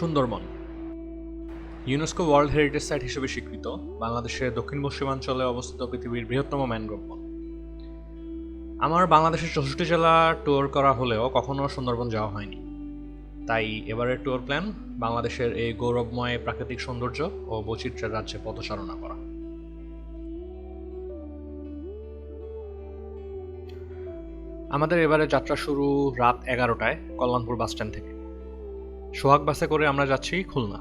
Sundarban. UNESCO world heritage site হিসেবে স্বীকৃত বাংলাদেশের দক্ষিণ পশ্চিমাঞ্চলে অবস্থিত পৃথিবীর বৃহত্তম ম্যানগ্রোভ বন। আমার বাংলাদেশের চৌষট্টি জেলা ট্যুর করা হলেও কখনো সুন্দরবন যাওয়া হয়নি। তাই এবারের ট্যুর প্ল্যান বাংলাদেশের এই গৌরবময় প্রাকৃতিক সৌন্দর্য ও বৈচিত্র্যের রাজ্যে পদচারণা করা। আমাদের এবারে যাত্রা শুরু রাত এগারোটায় কল্যাণপুর বাসস্ট্যান্ড থেকে। সোহাগ বাসে করে আমরা যাচ্ছি খুলনা।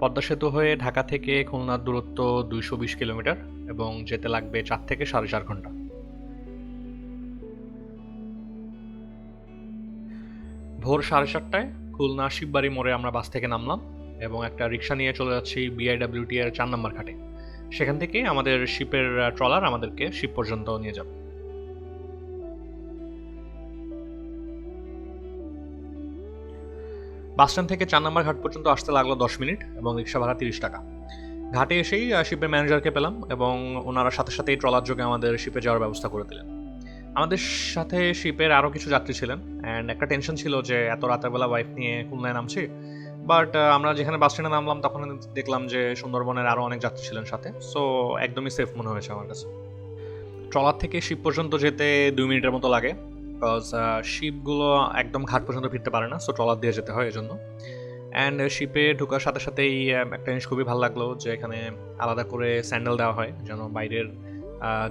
পদ্মা সেতু হয়ে ঢাকা থেকে খুলনার দূরত্ব দুইশো বিশ কিলোমিটার এবং যেতে লাগবে চার থেকে সাড়ে চার ঘণ্টা। ভোর সাড়ে চারটায় খুলনা শিববাড়ি মোড়ে আমরা বাস থেকে নামলাম এবং একটা রিক্সা নিয়ে চলে যাচ্ছি বিআইডব্লিউটি এর চার নম্বর ঘাটে। সেখান থেকে আমাদের শিপের ট্রলার আমাদেরকে শিপ পর্যন্ত নিয়ে যাবে। বাসস্ট্যান্ড থেকে চার নম্বর ঘাট পর্যন্ত আসতে লাগল দশ মিনিট এবং রিক্সা ভাড়া তিরিশ টাকা। ঘাটে এসেই শিপের ম্যানেজারকে পেলাম এবং ওনারা সাথে সাথেই ট্রলার যোগে আমাদের শিপে যাওয়ার ব্যবস্থা করে দিলেন। আমাদের সাথে শিপের আরও কিছু যাত্রী ছিলেন অ্যান্ড একটা টেনশন ছিল যে এত রাতের বেলা ওয়াইফ নিয়ে খুলনায় নামছি। বাট আমরা যেখানে বাস স্ট্যান্ডে নামলাম তখন দেখলাম যে সুন্দরবনের আরও অনেক যাত্রী ছিলেন সাথে। সো একদমই সেফ মনে হয়েছে আমার কাছে। ট্রলার থেকে শিপ পর্যন্ত যেতে দুই মিনিটের মতো লাগে। বিকজ শিপগুলো একদম ঘাট পর্যন্ত ফিরতে পারে না সো ট্রলার দিয়ে যেতে হয় এজন্য। অ্যান্ড শিপে ঢোকার সাথে সাথেই আহ, একটা জিনিস খুবই ভালো লাগল যে এখানে আলাদা করে স্যান্ডেল দেওয়া হয় যেন বাইরের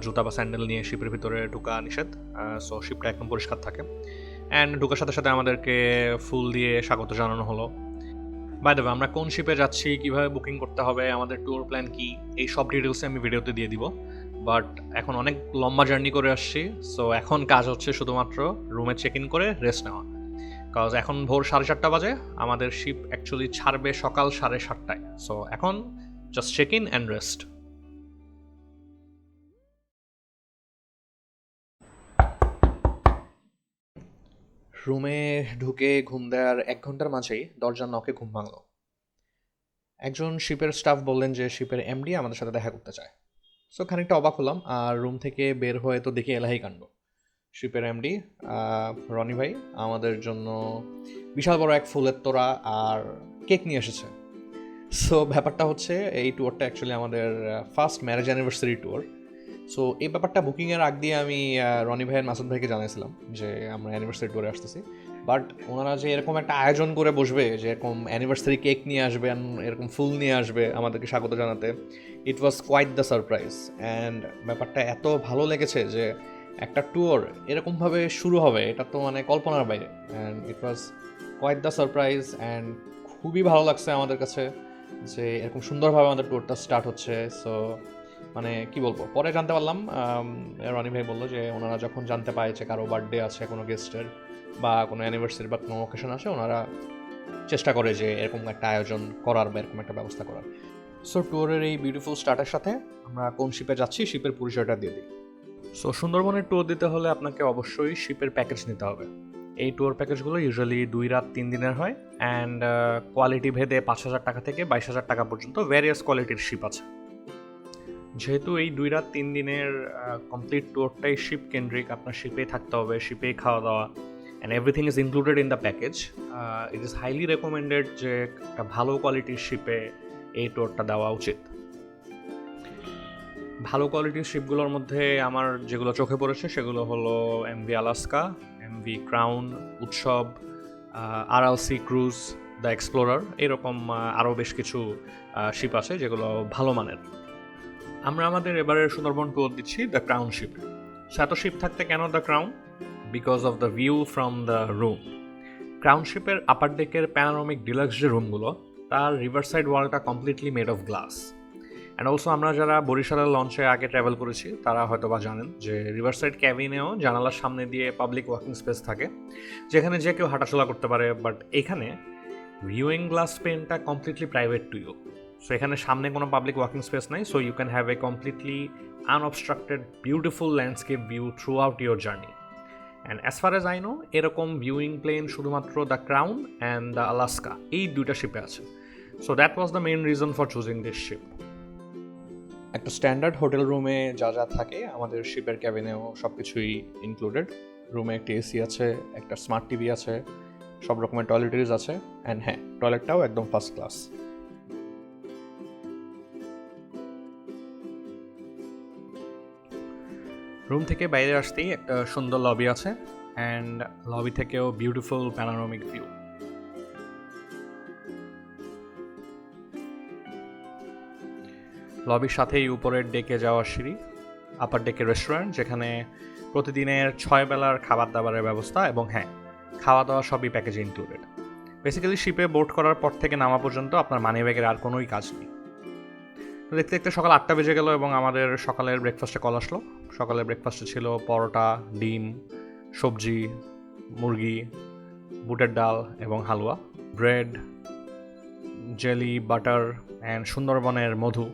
জুতা বা স্যান্ডেল নিয়ে শিপের ভিতরে ঢোকা নিষেধ সো শিপটা একদম পরিষ্কার থাকে। অ্যান্ড ঢোকার সাথে সাথে আমাদেরকে ফুল দিয়ে স্বাগত জানানো হলো। বাই দেবে আমরা কোন শিপে যাচ্ছি কীভাবে বুকিং করতে হবে আমাদের ট্যুর প্ল্যান কি এই সব ডিটেলসে আমি ভিডিওতে দিয়ে দিব। বাট এখন অনেক লম্বা জার্নি করে আসছি। সো এখন কাজ হচ্ছে শুধুমাত্র রুমে চেক ইন করে রেস্ট নেওয়া। কাজ এখন ভোর সাড়ে চারটা বাজে, আমাদের শিপ অ্যাকচুয়ালি ছাড়বে সকাল সাড়ে সাতটায়। সো এখন just check in and rest রুমে ঢুকে ঘুম দেওয়ার এক ঘণ্টার মাঝেই দরজার নখে ঘুম ভাঙলো। একজন শিপের স্টাফ বললেন যে শিপের এমডি আমাদের সাথে দেখা করতে চায়। সো খানিকটা অবাক হলাম। আর রুম থেকে বের হয়ে তো দেখি এলাহি কাণ্ড। শিপের এমডি রনি ভাই, আমাদের জন্য বিশাল বড় এক ফুলের তোড়া আর কেক নিয়ে এসেছে। সো ব্যাপারটা হচ্ছে, এই ট্যুরটা অ্যাকচুয়ালি আমাদের first marriage anniversary tour so এই ব্যাপারটা বুকিংয়ের আগ দিয়ে আমি রনি ভাইয়ের মাসুদ ভাইকে জানাইছিলাম যে আমরা অ্যানিভার্সারি ট্যুরে আসতেছি। বাট ওনারা যে এরকম একটা আয়োজন করে বসবে, যে এরকম অ্যানিভার্সারি কেক নিয়ে আসবেন এরকম ফুল নিয়ে আসবে আমাদেরকে স্বাগত জানাতে it was quite the surprise and ব্যাপারটা এত ভালো লেগেছে যে একটা ট্যুর এরকমভাবে শুরু হবে, এটা তো মানে কল্পনার বাইরে। And it was quite the surprise and খুবই ভালো লাগছে আমাদের কাছে যে এরকম সুন্দরভাবে আমাদের ট্যুরটা স্টার্ট হচ্ছে। সো মানে কি বলব, পরে জানতে পারলাম রনি ভাই বলল যে ওনারা যখন জানতে পায় যে কারও বার্থডে আছে কোনো গেস্টের বা কোনো অ্যানিভার্সারি বা কোনো অকেশন আসে, ওনারা চেষ্টা করে যে এরকম একটা আয়োজন করার বা এরকম একটা ব্যবস্থা করার। সো ট্যুরের এই বিউটিফুল স্টার্টের সাথে আমরা কোন শিপে যাচ্ছি শিপের পরিচয়টা দিয়ে দিই। সো সুন্দরবনের ট্যুর দিতে হলে আপনাকে অবশ্যই শিপের প্যাকেজ নিতে হবে। এই ট্যুর প্যাকেজগুলো ইউজুয়ালি দুই রাত, তিন দিনের হয় অ্যান্ড কোয়ালিটি ভেদে পাঁচ হাজার টাকা থেকে বাইশ হাজার টাকা পর্যন্ত ভ্যারিয়াস কোয়ালিটির শিপ আছে। যেহেতু এই দুই রাত, তিন দিনের কমপ্লিট ট্যুরটাই শিপ কেন্দ্রিক আপনার শিপেই থাকতে হবে শিপেই খাওয়া দাওয়া and everything is included in the package it is highly recommended যে একটা ভালো কোয়ালিটির শিপে এই ট্যুরটা দেওয়া উচিত। ভালো কোয়ালিটির শিপগুলোর মধ্যে আমার যেগুলো চোখে পড়েছে, সেগুলো হলো M MV Alaska M MV crown উৎসব আরআলসি ক্রুজ দ্য এক্সপ্লোরার এরকম আরও বেশ কিছু শিপ আছে যেগুলো ভালো মানের। আমরা আমাদের এবারের সুন্দরবন ট্যুর দিচ্ছি দ্য ক্রাউন শিপ এত শিপ থাকতে কেন the crown because of the view from the room ক্রাউনশিপের upper ডেকের প্যানারোমিক ডিলাক্স যে রুমগুলো তার রিভার সাইড ওয়ালটা completely made of glass and also আমরা যারা বরিশালের লঞ্চে আগে ট্রাভেল করেছি, তারা হয়তো বা জানেন যে রিভার সাইড ক্যাবিনেও জানালার সামনে দিয়ে পাবলিক ওয়াকিং স্পেস থাকে, যেখানে যে কেউ হাঁটাচলা করতে পারে বাট এখানে ভিউইং গ্লাস পেনটা completely private to you so এখানে সামনে কোনো পাবলিক ওয়াকিং স্পেস নাই so you can have a completely unobstructed beautiful landscape view through your journey and as far as I know এরকম ভিউইং প্লেন শুধুমাত্র the crown and the Alaska এই দুইটা শিপে আছে। So that was the main reason for choosing this ship একটা standard hotel রুমে যা যা থাকে, আমাদের শিপের ক্যাবিনেও সব কিছুই ইনক্লুডেড রুমে একটি এসি আছে, একটা স্মার্ট টিভি আছে, সব রকমের টয়লেটারিজ আছে। অ্যান্ড হ্যাঁ টয়লেটটাও একদম ফার্স্ট ক্লাস রুম থেকে বাইরে আসতেই একটা সুন্দর লবি আছে অ্যান্ড লবি থেকেও বিউটিফুল প্যানোরামিক ভিউ লবির সাথেই উপরের ডেকে যাওয়ার সিঁড়ি আপার ডেকে রেস্টুরেন্ট যেখানে প্রতিদিনের ছয় বেলার খাবার দাবারের ব্যবস্থা এবং হ্যাঁ খাওয়া দাওয়া সবই প্যাকেজে ইনক্লুডেড বেসিক্যালি শিপে বোট করার পর থেকে নামা পর্যন্ত আপনার মানি ব্যাগের আর কোনোই কাজ নেই। দেখতে দেখতে সকাল আটটা বেজে গেল এবং আমাদের সকালের ব্রেকফাস্টে কল আসলো। সকালের ব্রেকফাস্টে ছিল পরোটা, ডিম, সবজি, মুরগি, বুটের ডাল এবং halwa bread jelly butter and সুন্দরবনের মধু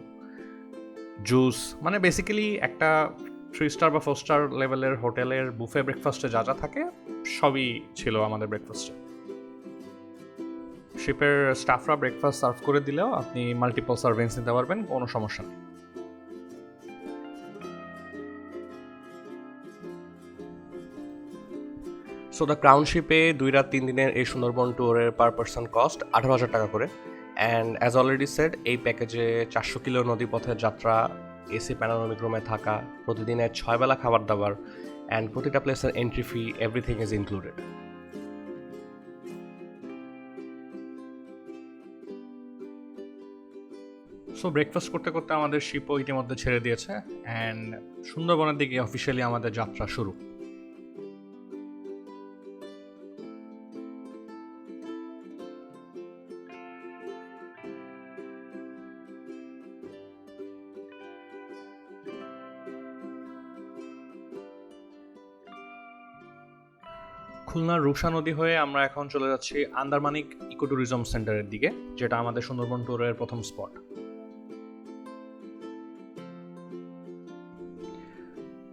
জুস মানে বেসিক্যালি একটা থ্রি স্টার বা ফোর স্টার লেভেলের হোটেলের বুফে ব্রেকফাস্টে যা যা থাকে, সবই ছিল আমাদের ব্রেকফাস্টে শিপের স্টাফরা ব্রেকফাস্ট সার্ভ করে দিলেও আপনি মাল্টিপল সার্ভিংস নিতে পারবেন, কোনো সমস্যা নেই। সো দ্য ক্রাউন শিপে দুই রাত, তিন দিনের এই সুন্দরবন ট্যুরের পার পার্সন কস্ট আঠারো হাজার টাকা করে। অ্যান্ড অ্যাজ অলরেডি সেড এই প্যাকেজে চারশো কিলো নদীপথের যাত্রা এসি প্যানোরামিক রুমে থাকা প্রতিদিনের ছয় বেলা খাবার দাবার অ্যান্ড প্রতিটা প্লেসের entry fee everything is included so breakfast করতে করতে আমাদের শিপও ইতিমধ্যে ছেড়ে দিয়েছে অ্যান্ড সুন্দরবনের দিকে অফিসিয়ালি আমাদের যাত্রা শুরু। খুলনার রূপসা নদী হয়ে আমরা এখন চলে যাচ্ছি আন্দারমানিক ইকো ট্যুরিজম সেন্টারের দিকে, যেটা আমাদের সুন্দরবন ট্যুরের প্রথম স্পট।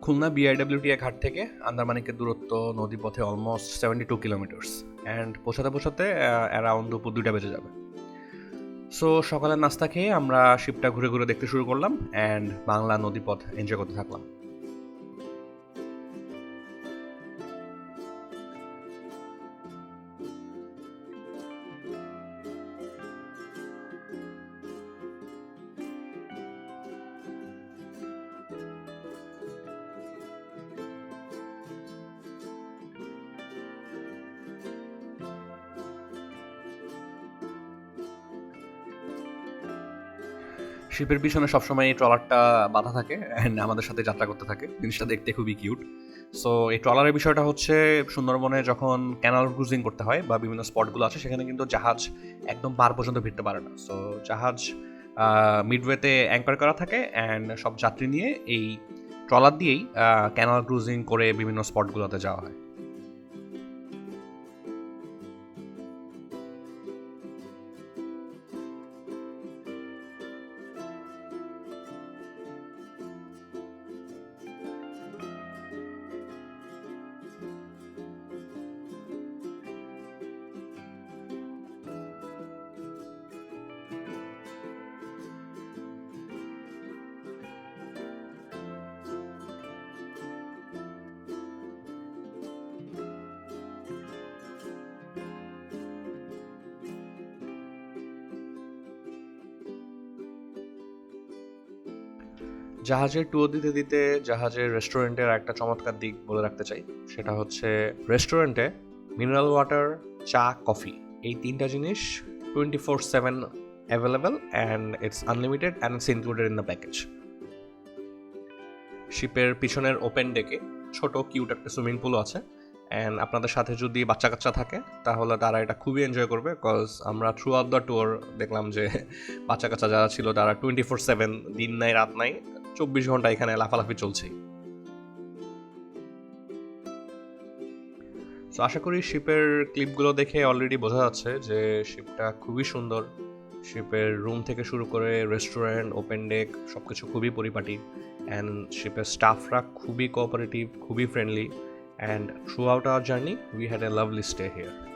খুলনা বিআইডব্লিউটিএ ঘাট থেকে আন্দারমানিকের দূরত্ব নদীপথে almost seventy two kilometres and পৌঁছাতে পৌঁছাতে অ্যারাউন্ড দুপুর দুইটা বেজে যাবে। সো সকালের নাস্তা খেয়ে আমরা শিপটা ঘুরে ঘুরে দেখতে শুরু করলাম অ্যান্ড বাংলা নদীপথ এনজয় করতে থাকলাম। শিপের পিছনে সবসময় এই ট্রলারটা বাধা থাকে অ্যান্ড আমাদের সাথে যাত্রা করতে থাকে। জিনিসটা দেখতে খুবই কিউট সো এই ট্রলারের বিষয়টা হচ্ছে সুন্দরবনে যখন ক্যানাল ক্রুজিং করতে হয় বা বিভিন্ন স্পটগুলো আছে, সেখানে কিন্তু জাহাজ একদম পার পর্যন্ত ভিড়তে পারে না। সো জাহাজ মিডওয়েতে অ্যাঙ্কার করা থাকে অ্যান্ড সব যাত্রী নিয়ে এই ট্রলার দিয়েই ক্যানাল ক্রুজিং করে বিভিন্ন স্পটগুলোতে যাওয়া হয়। জাহাজের ট্যুর দিতে দিতে জাহাজের রেস্টুরেন্টের একটা চমৎকার দিক বলে রাখতে চাই। সেটা হচ্ছে রেস্টুরেন্টে মিনারেল ওয়াটার চা কফি এই তিনটা জিনিস twenty four seven available and it's unlimited and it's included in the package শিপের পিছনের ওপেন ডেকে ছোট কিউট একটা সুইমিং পুলও আছে অ্যান্ড আপনাদের সাথে যদি বাচ্চা কাচ্চা থাকে, তাহলে তারা এটা খুবই এনজয় করবে বিকজ আমরা থ্রু আউট দ্য ট্যুর দেখলাম যে বাচ্চা কাচ্চা যারা ছিল তারা টোয়েন্টি ফোর সেভেন দিন নাই, রাত নাই চব্বিশ ঘণ্টা এখানে লাফালাফি চলছেই তো আশা করি শিপের ক্লিপগুলো দেখে অলরেডি বোঝা যাচ্ছে যে শিপটা খুবই সুন্দর। শিপের রুম থেকে শুরু করে রেস্টুরেন্ট ওপেন ডেক সব কিছু খুবই পরিপাটি। অ্যান্ড শিপের স্টাফরা খুবই কোঅপারেটিভ খুবই friendly and throughout our journey we had a lovely stay here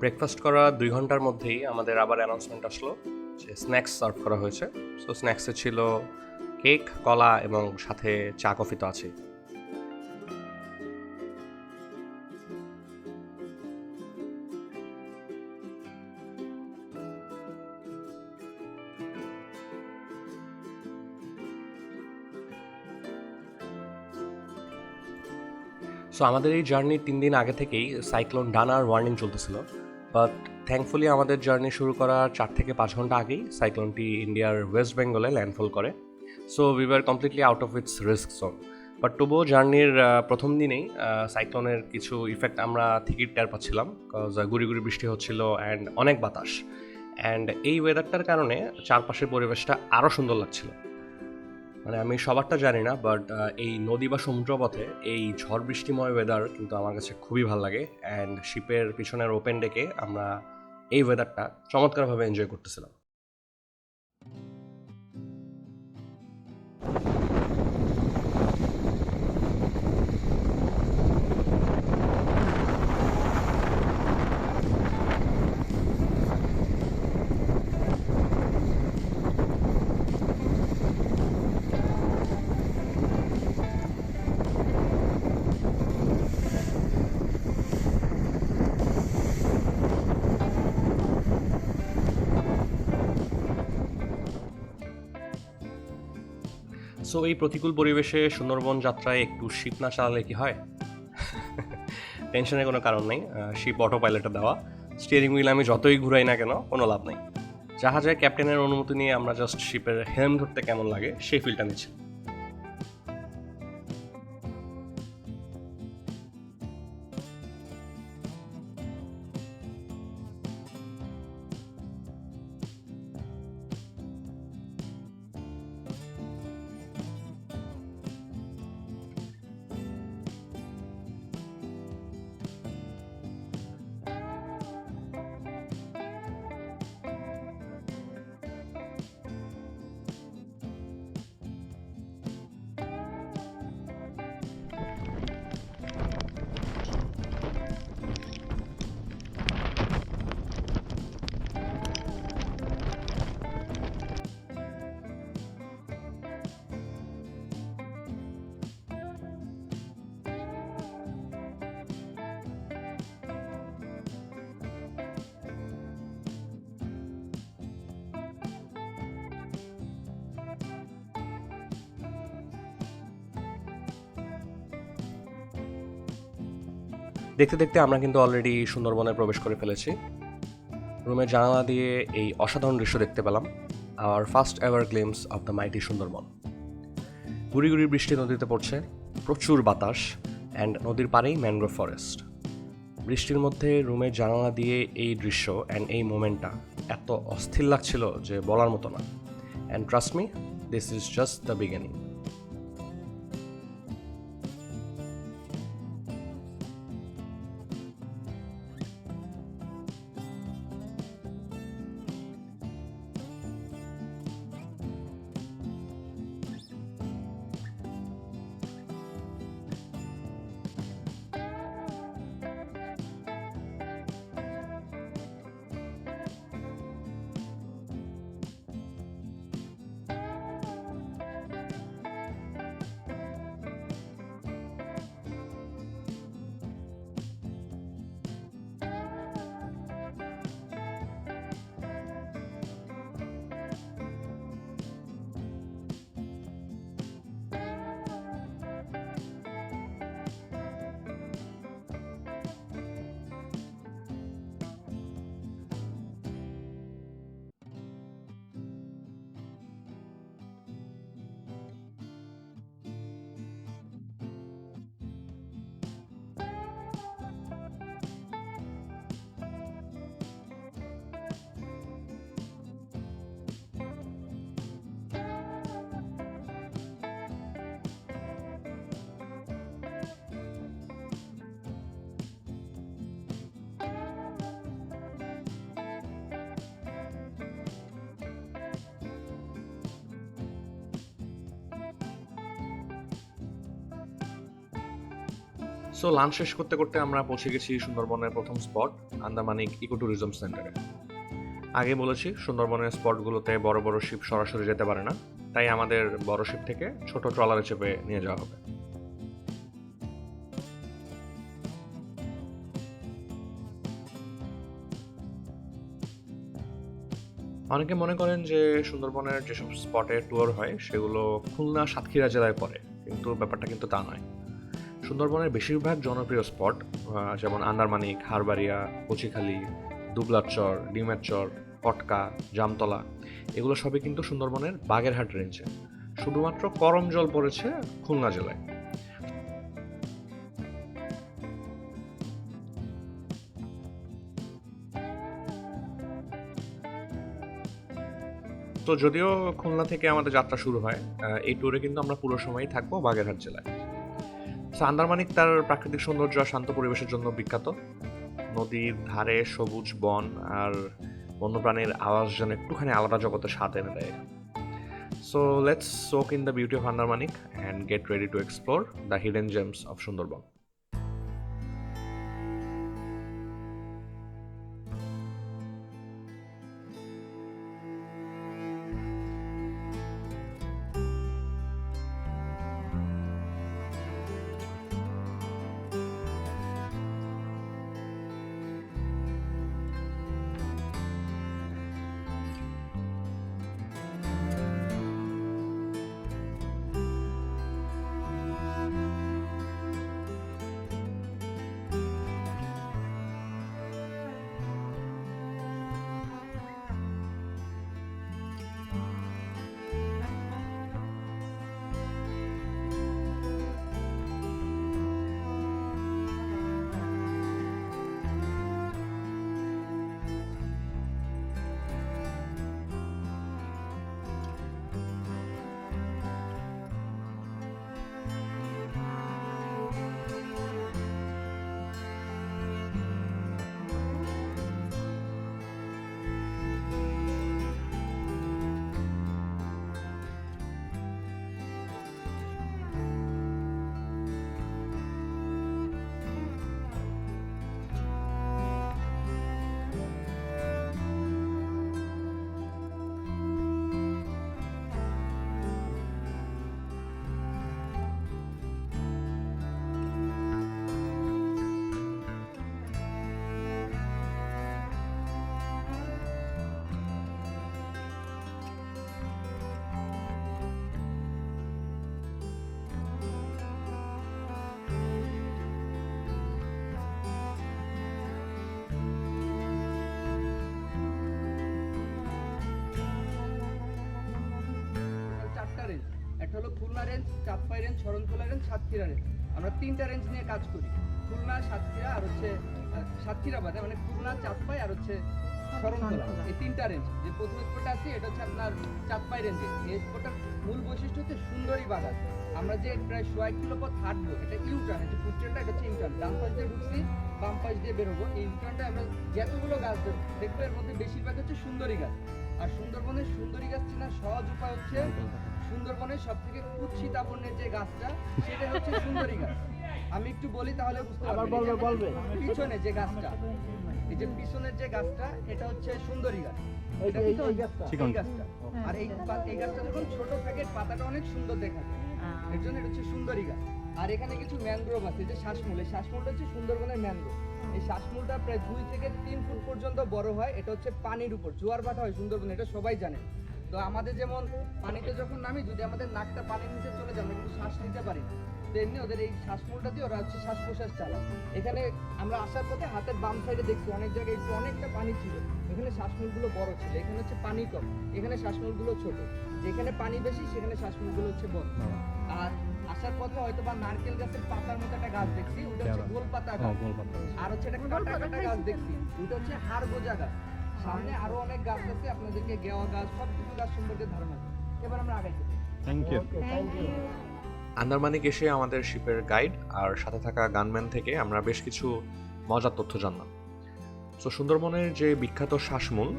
breakfast করা দুই ঘণ্টার মধ্যেই আমাদের আবার অ্যানাউন্সমেন্ট আসলো যে স্ন্যাক্স সার্ভ করা হয়েছে। সো স্ন্যাক্সে ছিল কেক কলা এবং সাথে চা কফি তো আছেই। সো আমাদের এই জার্নির তিন দিন আগে থেকেই সাইক্লোন ডানার ওয়ার্নিং চলতেছিল। বাট থ্যাঙ্কফুলি আমাদের জার্নি শুরু করার চার থেকে পাঁচ ঘণ্টা আগেই সাইক্লোনটি ইন্ডিয়ার ওয়েস্ট বেঙ্গলে ল্যান্ডফল করে। So we were completely out of its risk zone but তবুও জার্নির প্রথম দিনেই সাইক্লোনের কিছু ইফেক্ট আমরা ঠিকই টের পাচ্ছিলাম। কজ গুড়ি গুড়ি বৃষ্টি হচ্ছিল অ্যান্ড অনেক বাতাস। অ্যান্ড এই ওয়েদারটার কারণে চারপাশের পরিবেশটা আরও সুন্দর লাগছিল। মানে আমি সবারটা জানি না বাট এই নদী বা সমুদ্রপথে এই ঝড় বৃষ্টিময় ওয়েদার কিন্তু আমার কাছে খুবই ভালো লাগে। অ্যান্ড শিপের পিছনের ওপেন ডেকে আমরা এই ওয়েদারটা চমৎকারভাবে এনজয় করতেছিলাম। সো এই প্রতিকূল পরিবেশে সুন্দরবন যাত্রায় একটু শিপ না চালালে কি হয়? টেনশনের কোনো কারণ নেই। শিপ অটো পাইলটে দেওয়া। স্টিয়ারিং হুইল আমি যতই ঘুরাই না কেন, কোনো লাভ নেই। জাহাজের ক্যাপ্টেনের অনুমতি নিয়ে আমরা জাস্ট শিপের হেলম ধরতে কেমন লাগে, সেই ফিলটা নিচ্ছি। দেখতে দেখতে আমরা কিন্তু অলরেডি সুন্দরবনে প্রবেশ করে ফেলেছি। রুমের জানালা দিয়ে এই অসাধারণ দৃশ্য দেখতে পেলাম। Our first ever glimpse of the mighty Sundarban. গুড়ি বৃষ্টি নদীতে পড়ছে, প্রচুর বাতাস অ্যান্ড নদীর পাড়েই ম্যানগ্রোভ ফরেস্ট বৃষ্টির মধ্যে রুমের জানালা দিয়ে এই দৃশ্য অ্যান্ড এই মোমেন্টটা এত অস্থির লাগছিল যে বলার মতো না। And trust me this is just the beginning so lunch শেষ করতে করতে আমরা পৌঁছে গেছি সুন্দরবনের প্রথম স্পট আন্দামানিক ইকো ট্যুরিজম সেন্টারে আগে বলেছি, সুন্দরবনের স্পটগুলোতে বড় বড় শিপ সরাসরি যেতে পারে না। তাই আমাদের বড় শিপ থেকে ছোট ট্রলারে চেপে নিয়ে যাওয়া হবে। অনেকে মনে করেন যে সুন্দরবনের যেসব স্পটে ট্যুর হয়, সেগুলো খুলনা সাতক্ষীরা জেলায় পড়ে। কিন্তু ব্যাপারটা কিন্তু তা নয়। সুন্দরবনের বেশিরভাগ জনপ্রিয় স্পট যেমন আন্দারমানিক হারবাড়িয়া কচিখালি দুবলার চর ডিমের চর পটকা জামতলা, এগুলো সবই কিন্তু সুন্দরবনের বাগেরহাট রেঞ্জে। শুধুমাত্র করম জল পড়েছে খুলনা জেলায়। তো যদিও খুলনা থেকে আমাদের যাত্রা শুরু হয় এই ট্যুরে কিন্তু আমরা পুরো সময়ই থাকব বাগেরহাট জেলায়। আন্দারমানিক তার প্রাকৃতিক সৌন্দর্য আর শান্ত পরিবেশের জন্য বিখ্যাত। নদীর ধারে সবুজ বন আর বন্যপ্রাণীর আওয়াজ যেন একটুখানি আলাদা জগতে স্বাদ এনে দেয়। So let's soak in the beauty of Andharmanik and get ready to explore the hidden gems of Sundarban Chandpai range Sharankhola range Satkhira range আমরা তিনটা রেঞ্জ নিয়ে কাজ করি। খুলনা সাতক্ষীরা আর হচ্ছে সাতক্ষীরা বাদে মানে খুলনা চাঁদপাই আর হচ্ছে শরণখোলা এই তিনটা রেঞ্জ যে প্রথম স্পটটা আছে এটা হচ্ছে আপনার চাঁদপাই রেঞ্জে এই স্পটটার মূল বৈশিষ্ট্য হচ্ছে সুন্দরী বাগান। আমরা যে প্রায় সোয়া কিলো পথ হাঁটবো এটা ইউটার্ন এটা ফুটটা এটা হচ্ছে ইউটার্ন ডান পাশ দিয়ে ঢুকছি বাম পাশ দিয়ে বেরোবো। এই ইউটার্নটা আমরা যতগুলো গাছ দেখব এর মধ্যে বেশিরভাগ হচ্ছে সুন্দরী গাছ। আর সুন্দরবনের সুন্দরী গাছ চেনার সহজ উপায় হচ্ছে সুন্দরবনের সব থেকে কুৎসিতাপন্নের যে গাছটা সেটা হচ্ছে সুন্দরী গাছ। আমি একটু বলি তাহলে বুঝতে পারবেন। পিছনে যে গাছটা এই যে পিছনের যে গাছটা এটা হচ্ছে সুন্দরী গাছ। আর এই এই গাছটা যখন ছোট থাকে পাতাটা অনেক সুন্দর দেখা যায়। এর জন্য এটা হচ্ছে সুন্দরী গাছ। আর এখানে কিছু ম্যানগ্রোভ আছে যে শ্বাসমূল। এই শ্বাসমূলটা হচ্ছে সুন্দরবনের ম্যানগ্রোভ। এই শ্বাসমূলটা প্রায় দুই থেকে তিন ফুট পর্যন্ত বড় হয়। এটা হচ্ছে পানির উপর জোয়ার ভাটা হয় সুন্দরবন এটা সবাই জানে। তো আমাদের যেমন পানিতে যখন নামি যদি আমাদের নাকটা পানির নিচে চলে যায় আমরা কিন্তু শ্বাস নিতে পারি না। তেমনি ওদের এই শ্বাসমূলটা দিয়ে ওরা হচ্ছে শ্বাস প্রশ্বাস চালায়। এখানে আমরা আসার পথে হাতের বাম সাইডে দেখছি অনেক জায়গায় একটু অনেকটা পানি ছিল। এখানে শ্বাসমূলগুলো বড় ছিল এখানে হচ্ছে পানি কম এখানে শ্বাসমূলগুলো ছোট। যেখানে পানি বেশি সেখানে শ্বাসমূলগুলো হচ্ছে বড়। আর আসার পথে হয়তো বা নারকেল গাছের পাতার মতো একটা গাছ দেখছি ওটা হচ্ছে গোল পাতা গাছ। আর হচ্ছে একটা কাটা কাটা গাছ দেখছি ওটা হচ্ছে হাড় গোজা গাছ। সামনে আরও অনেক গাছ আছে আপনাদেরকে গেওয়া গাছ সব কিছু গাছ সম্পর্কে ধারণা এবার আমরা আগাইতে থ্যাংক ইউ আন্দারমানিক এসে আমাদের শিপের গাইড আর সাথে থাকা গানম্যান থেকে আমরা বেশ কিছু মজার তথ্য জানলাম। তো সুন্দরবনের যে বিখ্যাত শ্বাসমূল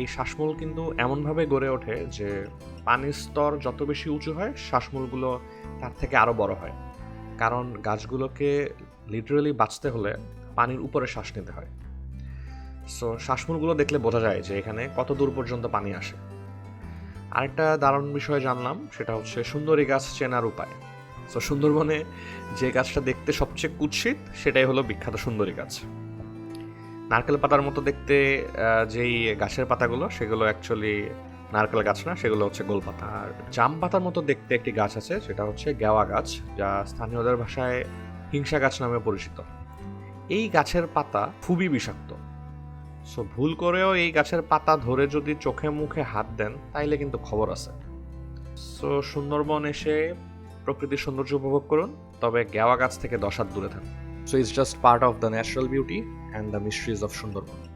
এই শ্বাসমূল কিন্তু এমনভাবে গড়ে ওঠে যে পানির স্তর যত বেশি উঁচু হয় শ্বাসমূলগুলো তার থেকে আরও বড় হয়। কারণ গাছগুলোকে লিটারালি বাঁচতে হলে পানির উপরে শ্বাস নিতে হয়। সো শ্বাসমূলগুলো দেখলে বোঝা যায় যে এখানে কত দূর পর্যন্ত পানি আসে। আরেকটা দারুণ বিষয় জানলাম, সেটা হচ্ছে সুন্দরী গাছ চেনার উপায়। সো সুন্দরবনে যে গাছটা দেখতে সবচেয়ে কুৎসিত, সেটাই হলো বিখ্যাত সুন্দরী গাছ। নারকেল পাতার মতো দেখতে যেই গাছের পাতাগুলো, সেগুলো অ্যাকচুয়ালি নারকেল গাছ না, সেগুলো হচ্ছে গোলপাতা আর জাম পাতার মতো দেখতে একটি গাছ আছে, সেটা হচ্ছে গেওয়া গাছ, যা স্থানীয়দের ভাষায় হিংসা গাছ নামে পরিচিত। এই গাছের পাতা খুবই বিষাক্ত। সো ভুল করেও এই গাছের পাতা ধরে যদি চোখে মুখে হাত দেন, তাইলে কিন্তু খবর আছে। সো সুন্দরবন এসে প্রকৃতির সৌন্দর্য উপভোগ করুন, তবে গেওয়া গাছ থেকে দশ হাত দূরে থাকুন। So it's just part of the natural beauty and the mysteries of Sundarban.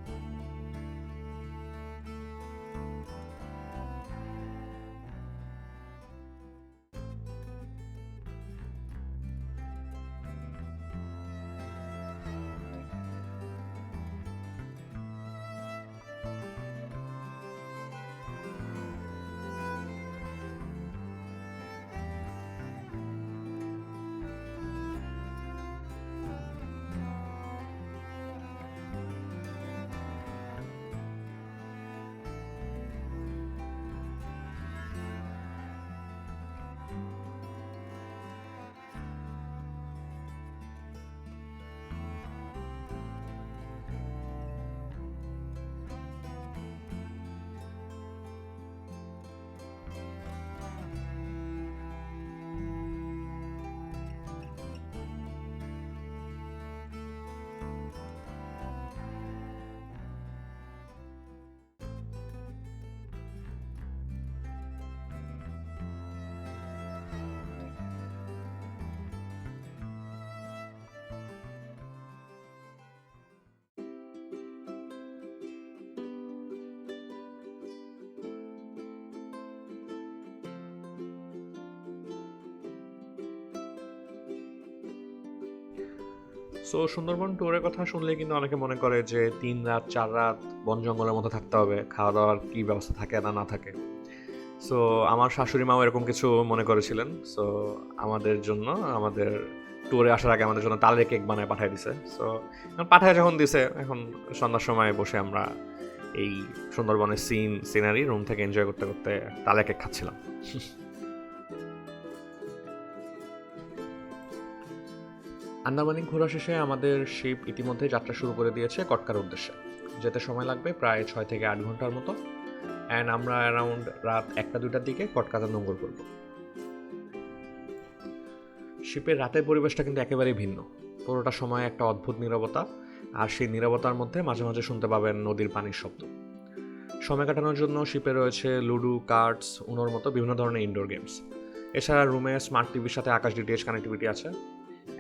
So Sundarban ট্যুরের কথা শুনলে কিন্তু অনেকে মনে করে যে তিন রাত, চার রাত বন জঙ্গলের মধ্যে থাকতে হবে খাওয়া দাওয়ার কী ব্যবস্থা থাকে না না থাকে। সো আমার শাশুড়ি মাও এরকম কিছু মনে করেছিলেন। সো আমাদের জন্য, আমাদের ট্যুরে আসার আগে আমাদের জন্য তালের কেক বানায় পাঠিয়ে দিছে। সো পাঠায় যখন দিছে, এখন সন্ধ্যার সময় বসে আমরা এই সুন্দরবনের সিন সিনারি রুম থেকে এনজয় করতে করতে তালের কেক খাচ্ছিলাম। আন্দামানিক ঘোরা শেষে আমাদের শিপ ইতিমধ্যে যাত্রা শুরু করে দিয়েছে কটকার উদ্দেশ্যে। যেতে সময় লাগবে প্রায় ছয় থেকে আট ঘণ্টার মতো। অ্যান্ড আমরা অ্যারাউন্ড রাত একটা দুটার দিকে কটকাতে নোঙ্গর করব। শিপের রাতের পরিবেশটা কিন্তু একেবারেই ভিন্ন। পুরোটা সময় একটা অদ্ভুত নীরবতা, আর সেই নীরবতার মধ্যে মাঝে মাঝে শুনতে পাবেন নদীর পানির শব্দ। সময় কাটানোর জন্য শিপে রয়েছে লুডো, কার্ডস, উনোর মতো বিভিন্ন ধরনের ইনডোর গেমস এছাড়া রুমে স্মার্ট টিভির সাথে আকাশ ডিটিএস কানেক্টিভিটি আছে।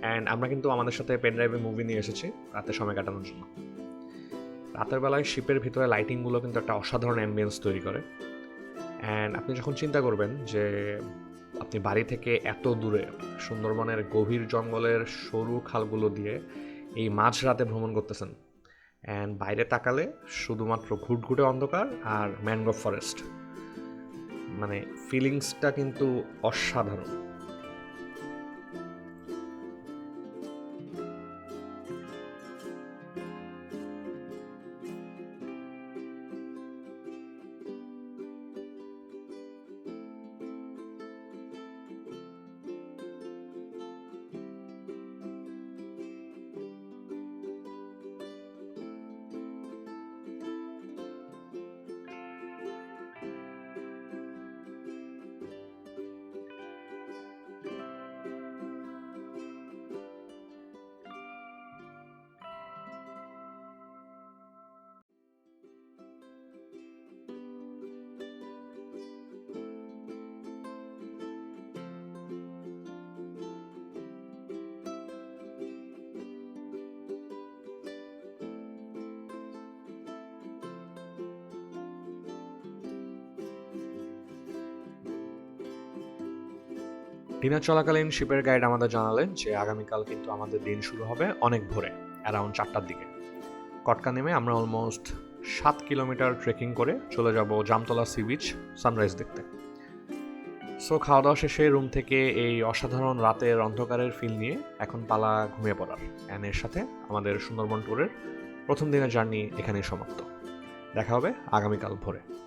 অ্যান্ড আমরা কিন্তু আমাদের সাথে পেন ড্রাইভে মুভি নিয়ে এসেছি, রাতে সময় কাটানোর জন্য। রাতের বেলায় শিপের ভিতরে লাইটিংগুলো কিন্তু একটা অসাধারণ অ্যাম্বিয়েন্স তৈরি করে। অ্যান্ড আপনি যখন চিন্তা করবেন যে আপনি বাড়ি থেকে এত দূরে সুন্দরবনের গভীর জঙ্গলের সরু খালগুলো দিয়ে এই মাঝ রাতে ভ্রমণ করতেছেন অ্যান্ড বাইরে তাকালে শুধুমাত্র ঘুটঘুটে অন্ধকার আর ম্যানগ্রোভ ফরেস্ট মানে ফিলিংসটা কিন্তু অসাধারণ। ডিনার চলাকালীন শিপের গাইড আমাদের জানালেন যে আগামীকাল কিন্তু আমাদের দিন শুরু হবে অনেক ভোরে অ্যারাউন্ড চারটার দিকে। কটকা নেমে আমরা অলমোস্ট সাত কিলোমিটার ট্রেকিং করে চলে যাব জামতলা সি বিচ সানরাইজ দেখতে। সো খাওয়া দাওয়া শেষে রুম থেকে এই অসাধারণ রাতের অন্ধকারের ফিল নিয়ে এখন পালা ঘুমিয়ে পড়ার। অ্যান্ড এর সাথে আমাদের সুন্দরবন ট্যুরের প্রথম দিনের জার্নি এখানেই সমাপ্ত। দেখা হবে আগামীকাল ভোরে।